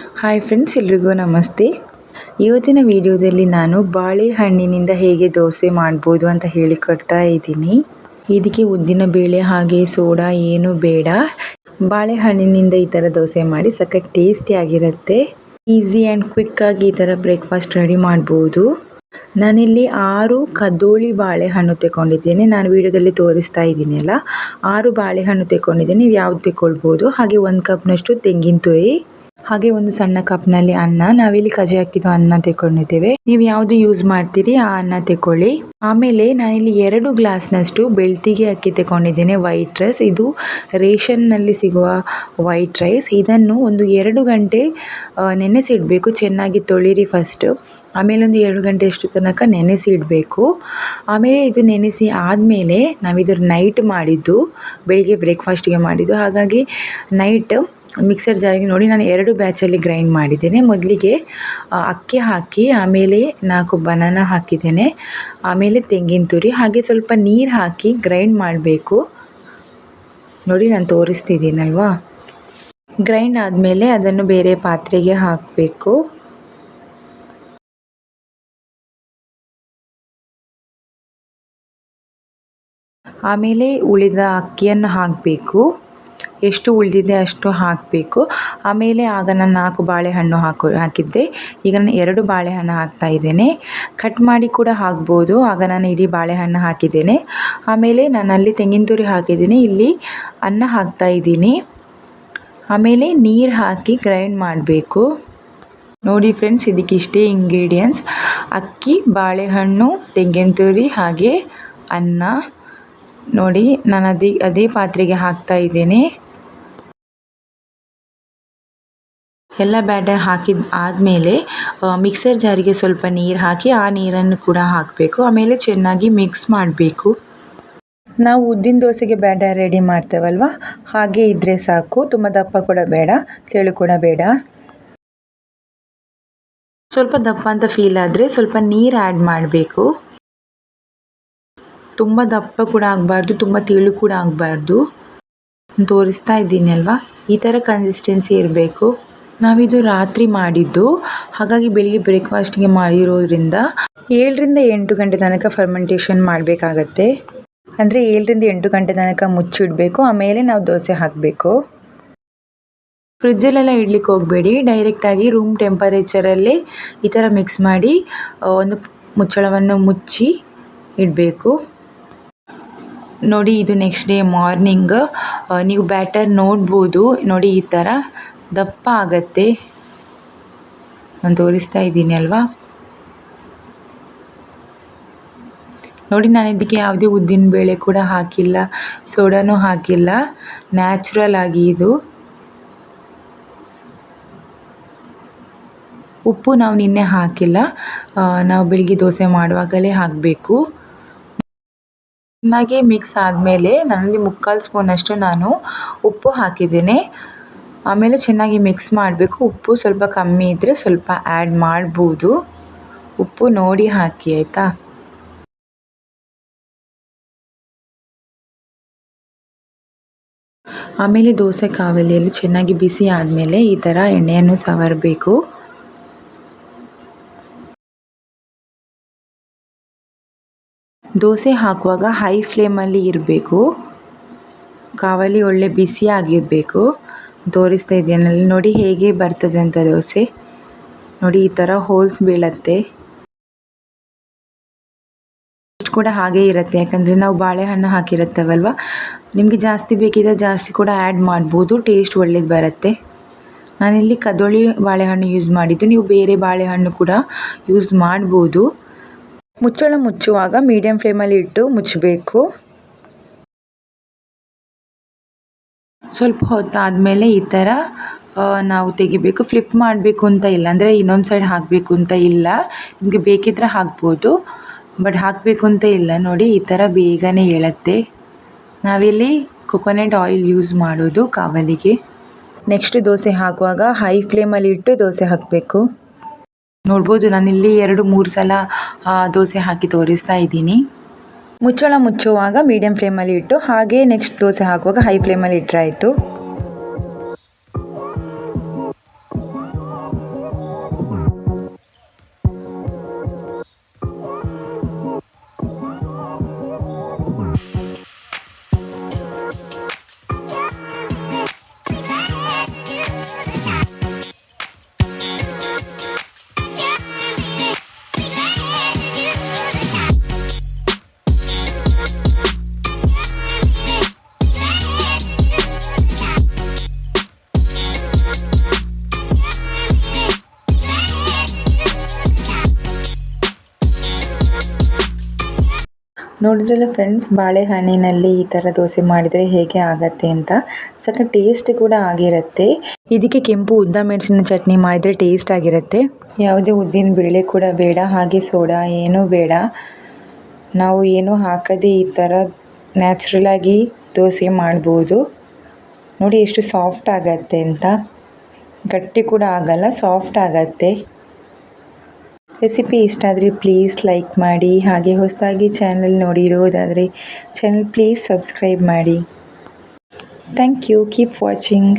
Hi friends ಎಲ್ರಿಗೂ ನಮಸ್ತೆ. ಇವತ್ತಿನ ವಿಡಿಯೋದಲ್ಲಿ ನಾನು ಬಾಳೆಹಣ್ಣಿನಿಂದ ಹೇಗೆ ದೋಸೆ ಮಾಡ್ಬೋದು ಅಂತ ಹೇಳಿಕೊಡ್ತಾ ಇದ್ದೀನಿ. ಇದಕ್ಕೆ ಉದ್ದಿನ ಬೇಳೆ ಹಾಗೆ ಸೋಡಾ ಏನು ಬೇಡ. ಬಾಳೆಹಣ್ಣಿನಿಂದ ಈ ಥರ ದೋಸೆ ಮಾಡಿ ಸಖತ್ ಟೇಸ್ಟಿಯಾಗಿರುತ್ತೆ ಈಸಿ ಆ್ಯಂಡ್ ಕ್ವಿಕ್ಕಾಗಿ ಈ ಥರ ಬ್ರೇಕ್ಫಾಸ್ಟ್ ರೆಡಿ ಮಾಡ್ಬೋದು. ನಾನಿಲ್ಲಿ ಆರು ಕದೋಳಿ ಬಾಳೆಹಣ್ಣು ತಗೊಂಡಿದ್ದೇನೆ ನಾನು ವಿಡಿಯೋದಲ್ಲಿ ತೋರಿಸ್ತಾ ಇದ್ದೀನಲ್ಲ ಆರು ಬಾಳೆಹಣ್ಣು ತಗೊಂಡಿದ್ದೀನಿ ನೀವು ಯಾವ್ದು ತಗೊಳ್ಬೋದು ಹಾಗೆ ಒಂದು ಕಪ್ನಷ್ಟು ತೆಂಗಿನ ತುರಿ ಹಾಗೆ ಒಂದು ಸಣ್ಣ ಕಪ್ನಲ್ಲಿ ಅನ್ನ. ನಾವಿಲ್ಲಿ ಕಜೆ ಹಾಕಿದ್ದು ಅನ್ನ ತೆಕೊಂಡಿದ್ದೇವೆ ನೀವು ಯಾವುದು ಯೂಸ್ ಮಾಡ್ತೀರಿ ಆ ಅನ್ನ ತೆಕೊಳ್ಳಿ ಆಮೇಲೆ ನಾನಿಲ್ಲಿ ಎರಡು ಗ್ಲಾಸ್ನಷ್ಟು ಬೆಳ್ತಿಗೆ ಅಕ್ಕಿ ತೆಕೊಂಡಿದ್ದೇನೆ ವೈಟ್ ರೈಸ್ ಇದು ರೇಷನ್ನಲ್ಲಿ ಸಿಗುವ ವೈಟ್ ರೈಸ್ ಇದನ್ನು ಒಂದು ಎರಡು ಗಂಟೆ ನೆನೆಸಿಡ್ಬೇಕು. ಚೆನ್ನಾಗಿ ತೊಳಿರಿ ಫಸ್ಟ್ ಆಮೇಲೆ ಒಂದು ಎರಡು ಗಂಟೆ ಅಷ್ಟು ತನಕ ನೆನೆಸಿ ಇಡಬೇಕು ಆಮೇಲೆ ಇದು ನೆನೆಸಿ ಆದಮೇಲೆ ನಾವಿದ್ರ ನೈಟ್ ಮಾಡಿದ್ದು, ಬೆಳಿಗ್ಗೆ ಬ್ರೇಕ್ಫಾಸ್ಟಿಗೆ ಮಾಡಿದ್ದು. ಹಾಗಾಗಿ ನೈಟ್ ಮಿಕ್ಸರ್ ಜಾರಿಗೆ ನೋಡಿ ನಾನು ಎರಡು ಬ್ಯಾಚಲ್ಲಿ ಗ್ರೈಂಡ್ ಮಾಡಿದ್ದೇನೆ. ಮೊದಲಿಗೆ ಅಕ್ಕಿ ಹಾಕಿ, ಆಮೇಲೆ ನಾಲ್ಕು ಬನಾನ ಹಾಕಿದ್ದೇನೆ. ಆಮೇಲೆ ತೆಂಗಿನ ತುರಿ, ಹಾಗೆ ಸ್ವಲ್ಪ ನೀರು ಹಾಕಿ ಗ್ರೈಂಡ್ ಮಾಡಬೇಕು. ನೋಡಿ ನಾನು ತೋರಿಸ್ತಿದ್ದೀನಲ್ವಾ? ಗ್ರೈಂಡ್ ಆದಮೇಲೆ ಅದನ್ನು ಬೇರೆ ಪಾತ್ರೆಗೆ ಹಾಕಬೇಕು. ಆಮೇಲೆ ಉಳಿದ ಅಕ್ಕಿಯನ್ನು ಹಾಕಬೇಕು. ಎಷ್ಟು ಉಳಿದಿದೆ ಅಷ್ಟು ಹಾಕಬೇಕು. ಆಮೇಲೆ ಆಗ ನಾನು ನಾಲ್ಕು ಬಾಳೆಹಣ್ಣು ಹಾಕು, ಹಾಕಿದ್ದೆ. ಈಗ ನಾನು ಎರಡು ಬಾಳೆಹಣ್ಣು ಹಾಕ್ತಾ ಇದ್ದೇನೆ. ಕಟ್ ಮಾಡಿ ಕೂಡ ಹಾಕ್ಬೋದು. ಆಗ ನಾನು ಇಡೀ ಬಾಳೆಹಣ್ಣು ಹಾಕಿದ್ದೇನೆ. ಆಮೇಲೆ ನಾನು ಅಲ್ಲಿ ತೆಂಗಿನ ತುರಿ ಹಾಕಿದ್ದೀನಿ. ಇಲ್ಲಿ ಅನ್ನ ಹಾಕ್ತಾ ಇದ್ದೀನಿ. ಆಮೇಲೆ ನೀರು ಹಾಕಿ ಗ್ರೈಂಡ್ ಮಾಡಬೇಕು. ನೋಡಿ ಫ್ರೆಂಡ್ಸ್ ಇದಕ್ಕಿಷ್ಟೇ ಇಂಗ್ರೀಡಿಯೆಂಟ್ಸ್ ಅಕ್ಕಿ, ಬಾಳೆಹಣ್ಣು, ತೆಂಗಿನ ತುರಿ ಹಾಗೆ ಅನ್ನ. ನೋಡಿ, ನಾನು ಅದೇ ಅದೇ ಪಾತ್ರೆಗೆ ಹಾಕ್ತಾ ಇದ್ದೇನೆ. ಎಲ್ಲ ಬ್ಯಾಟರ್ ಹಾಕಿದ ಆದಮೇಲೆ ಮಿಕ್ಸರ್ ಜಾರಿಗೆ ಸ್ವಲ್ಪ ನೀರು ಹಾಕಿ ಆ ನೀರನ್ನು ಕೂಡ ಹಾಕಬೇಕು. ಆಮೇಲೆ ಚೆನ್ನಾಗಿ ಮಿಕ್ಸ್ ಮಾಡಬೇಕು. ನಾವು ಉದ್ದಿನ ದೋಸೆಗೆ ಬ್ಯಾಟರ್ ರೆಡಿ ಮಾಡ್ತೇವಲ್ವ? ಹಾಗೆ ಇದ್ದರೆ ಸಾಕು. ತುಂಬ ದಪ್ಪ ಕೂಡ ಬೇಡ ತೆಳು ಕೂಡ ಬೇಡ. ಸ್ವಲ್ಪ ದಪ್ಪ ಅಂತ ಫೀಲ್ ಆದರೆ ಸ್ವಲ್ಪ ನೀರು ಆ್ಯಡ್ ಮಾಡಬೇಕು. ತುಂಬ ದಪ್ಪ ಕೂಡ ಆಗಬಾರ್ದು, ತುಂಬ ತೆಳು ಕೂಡ ಆಗಬಾರ್ದು. ತೋರಿಸ್ತಾ ಇದ್ದೀನಿ ಅಲ್ವಾ? ಈ ಥರ ಕನ್ಸಿಸ್ಟೆನ್ಸಿ ಇರಬೇಕು. ನಾವಿದು ರಾತ್ರಿ ಮಾಡಿದ್ದು. ಹಾಗಾಗಿ ಬೆಳಿಗ್ಗೆ ಬ್ರೇಕ್ಫಾಸ್ಟ್ಗೆ ಮಾಡಿರೋದ್ರಿಂದ ಏಳರಿಂದ ಎಂಟು ಗಂಟೆ ತನಕ ಫರ್ಮೆಂಟೇಷನ್ ಮಾಡಬೇಕಾಗತ್ತೆ. ಅಂದರೆ ಏಳರಿಂದ ಎಂಟು ಗಂಟೆ ತನಕ ಮುಚ್ಚಿಡಬೇಕು. ಆಮೇಲೆ ನಾವು ದೋಸೆ ಹಾಕಬೇಕು. ಫ್ರಿಜ್ಜಲ್ಲೆಲ್ಲ ಇಡ್ಲಿಕ್ಕೆ ಹೋಗಬೇಡಿ. ಡೈರೆಕ್ಟಾಗಿ ರೂಮ್ ಟೆಂಪರೇಚರಲ್ಲೇ ಈ ಥರ ಮಿಕ್ಸ್ ಮಾಡಿ ಒಂದು ಮುಚ್ಚಳವನ್ನು ಮುಚ್ಚಿ ಇಡಬೇಕು. ನೋಡಿ ಇದು ನೆಕ್ಸ್ಟ್ ಡೇ ಮಾರ್ನಿಂಗ್ ನೀವು ಬ್ಯಾಟರ್ ನೋಡ್ಬೋದು. ನೋಡಿ ಈ ಥರ ದಪ್ಪ ಆಗತ್ತೆ. ನಾನು ತೋರಿಸ್ತಾ ಇದ್ದೀನಿ ಅಲ್ವಾ? ನೋಡಿ, ನಾನು ಇದಕ್ಕೆ ಯಾವುದೇ ಉದ್ದಿನ ಬೇಳೆ ಕೂಡ ಹಾಕಿಲ್ಲ. ಸೋಡಾನೂ ಹಾಕಿಲ್ಲ. ನ್ಯಾಚುರಲ್ ಆಗಿ ಇದು. ಉಪ್ಪು ನಾವು ನಿನ್ನೆ ಹಾಕಿಲ್ಲ. ನಾವು ಬೆಳಿಗ್ಗೆ ದೋಸೆ ಮಾಡುವಾಗಲೇ ಹಾಕಬೇಕು. ಚೆನ್ನಾಗಿ ಮಿಕ್ಸ್ ಆದಮೇಲೆ ನನ್ನಲ್ಲಿ ಮುಕ್ಕಾಲು ಸ್ಪೂನಷ್ಟು ನಾನು ಉಪ್ಪು ಹಾಕಿದ್ದೇನೆ. ಆಮೇಲೆ ಚೆನ್ನಾಗಿ ಮಿಕ್ಸ್ ಮಾಡಬೇಕು. ಉಪ್ಪು ಸ್ವಲ್ಪ ಕಮ್ಮಿ ಇದ್ದರೆ ಸ್ವಲ್ಪ ಆ್ಯಡ್ ಮಾಡ್ಬೋದು. ಉಪ್ಪು ನೋಡಿ ಹಾಕಿ, ಆಯಿತಾ? ಆಮೇಲೆ ದೋಸೆ ಕಾವಲಿಯಲ್ಲಿ ಚೆನ್ನಾಗಿ ಬಿಸಿ ಆದಮೇಲೆ ಈ ಥರ ಎಣ್ಣೆಯನ್ನು ಸವರಬೇಕು. ದೋಸೆ ಹಾಕುವಾಗ ಹೈ ಫ್ಲೇಮಲ್ಲಿ ಇರಬೇಕು. ಕಾವಲಿ ಒಳ್ಳೆ ಬಿಸಿ ಆಗಿರಬೇಕು ತೋರಿಸ್ತಾ ಇದ್ದೇನಲ್ಲಿ ನೋಡಿ ಹೇಗೆ ಬರ್ತದೆ ಅಂತ ದೋಸೆ. ನೋಡಿ ಈ ಥರ ಹೋಲ್ಸ್ ಬೀಳತ್ತೆ. ಇಷ್ಟು ಕೂಡ ಹಾಗೇ ಇರುತ್ತೆ. ಯಾಕಂದರೆ ನಾವು ಬಾಳೆಹಣ್ಣು ಹಾಕಿರುತ್ತೇವಲ್ವ? ನಿಮಗೆ ಜಾಸ್ತಿ ಬೇಕಿದ್ರೆ ಜಾಸ್ತಿ ಕೂಡ ಆ್ಯಡ್ ಮಾಡ್ಬೋದು. ಟೇಸ್ಟ್ ಒಳ್ಳೇದು ಬರುತ್ತೆ. ನಾನಿಲ್ಲಿ ಕದೋಳಿ ಬಾಳೆಹಣ್ಣು ಯೂಸ್ ಮಾಡಿದ್ದು. ನೀವು ಬೇರೆ ಬಾಳೆಹಣ್ಣು ಕೂಡ ಯೂಸ್ ಮಾಡ್ಬೋದು. ಮುಚ್ಚಳ ಮುಚ್ಚುವಾಗ ಮೀಡಿಯಮ್ ಫ್ಲೇಮಲ್ಲಿ ಇಟ್ಟು ಮುಚ್ಚಬೇಕು. ಸ್ವಲ್ಪ ಹೊತ್ತಾದಮೇಲೆ ಈ ಥರ ನಾವು ತೆಗಿಬೇಕು ಫ್ಲಿಪ್ ಮಾಡಬೇಕು ಅಂತ ಇಲ್ಲ. ಅಂದರೆ ಇನ್ನೊಂದು ಸೈಡ್ ಹಾಕಬೇಕು ಅಂತ ಇಲ್ಲ. ನಿಮಗೆ ಬೇಕಿದ್ದರೆ ಹಾಕ್ಬೋದು. ಬಟ್ ಹಾಕಬೇಕು ಅಂತ ಇಲ್ಲ ನೋಡಿ, ಈ ಥರ ಬೇಗನೆ ಹೇಳತ್ತೆ ನಾವಿಲ್ಲಿ ಕೊಕೊನೆಟ್ ಆಯಿಲ್ ಯೂಸ್ ಮಾಡೋದು ಕಾವಲಿಗೆ. ನೆಕ್ಸ್ಟ್ ದೋಸೆ ಹಾಕುವಾಗ ಹೈ ಫ್ಲೇಮಲ್ಲಿ ಇಟ್ಟು ದೋಸೆ ಹಾಕಬೇಕು. ನೋಡ್ಬೋದು, ನಾನಿಲ್ಲಿ ಎರಡು ಮೂರು ಸಲ ದೋಸೆ ಹಾಕಿ ತೋರಿಸ್ತಾ ಇದ್ದೀನಿ. ಮುಚ್ಚಳ ಮುಚ್ಚುವಾಗ ಮೀಡಿಯಂ ಫ್ಲೇಮಲ್ಲಿ ಇಟ್ಟು ಹಾಗೆ ನೆಕ್ಸ್ಟ್ ದೋಸೆ ಹಾಕುವಾಗ ಹೈ ಫ್ಲೇಮಲ್ಲಿ ಇಟ್ಟರೆ ನೋಡಿದ್ರಲ್ಲ ಫ್ರೆಂಡ್ಸ್ ಬಾಳೆಹಣ್ಣಿನಲ್ಲಿ ಈ ಥರ ದೋಸೆ ಮಾಡಿದರೆ ಹೇಗೆ ಆಗತ್ತೆ ಅಂತ. ಸ್ವಲ್ಪ ಟೇಸ್ಟ್ ಕೂಡ ಆಗಿರುತ್ತೆ. ಇದಕ್ಕೆ ಕೆಂಪು ಉದ್ದ ಮೆಣಸಿನ ಚಟ್ನಿ ಮಾಡಿದರೆ ಟೇಸ್ಟ್ ಆಗಿರುತ್ತೆ. ಯಾವುದೇ ಉದ್ದಿನ ಬೇಳೆ ಕೂಡ ಬೇಡ, ಹಾಗೆ ಸೋಡಾ ಏನೂ ಬೇಡ. ನಾವು ಏನೂ ಹಾಕದೇ ಈ ಥರ ನ್ಯಾಚುರಲಾಗಿ ದೋಸೆ ಮಾಡ್ಬೋದು. ನೋಡಿ ಎಷ್ಟು ಸಾಫ್ಟ್ ಆಗತ್ತೆ ಅಂತ. ಗಟ್ಟಿ ಕೂಡ ಆಗಲ್ಲ ಸಾಫ್ಟ್ ಆಗತ್ತೆ. ರೆಸಿಪಿ ಇಷ್ಟ ಆದರೆ ಪ್ಲೀಸ್ ಲೈಕ್ ಮಾಡಿ, ಹಾಗೆ ಹೊಸದಾಗಿ ಚಾನಲ್ ನೋಡಿರೋದಾದರೆ ಚಾನಲ್ ಪ್ಲೀಸ್ ಸಬ್ಸ್ಕ್ರೈಬ್ ಮಾಡಿ. Thank you keep watching